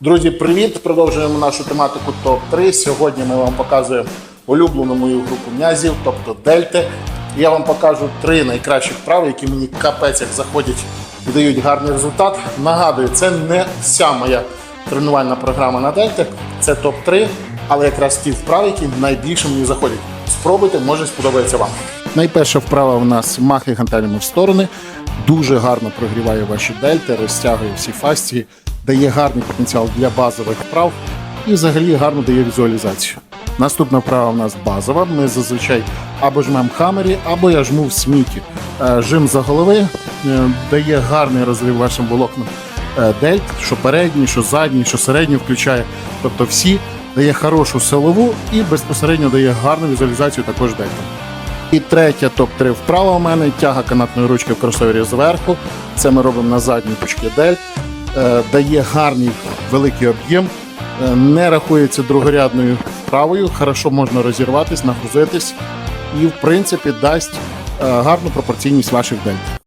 Друзі, привіт! Продовжуємо нашу тематику топ-3. Сьогодні ми вам показуємо улюблену мою групу м'язів, тобто дельти. Я вам покажу три найкращих вправи, які мені капець як заходять і дають гарний результат. Нагадую, це не вся моя тренувальна програма на дельти, це топ-3, але якраз ті вправи, які найбільше мені заходять. Спробуйте, може сподобається вам. Найперша вправа у нас махи гантелями в сторони. Дуже гарно прогріває ваші дельти, розтягує всі фасції, дає гарний потенціал для базових вправ і взагалі гарно дає візуалізацію. Наступна вправа у нас базова. Ми зазвичай або жмемо в хамері, або я жму в сміті. Е, Жим за голови е, дає гарний розрив вашим волокнам е, дельт, що передній, що задній, що середній включає. Тобто всі дає хорошу силову і безпосередньо дає гарну візуалізацію також дельта. І третя топ-3 вправа у мене тяга канатної ручки в кросовері зверху. Це ми робимо на задній пучки дельт. Е, Дає гарний великий об'єм, е, не рахується другорядною вправою, хорошо можна розірватись, нагрузитись і, в принципі, дасть е, гарну пропорційність ваших дельт.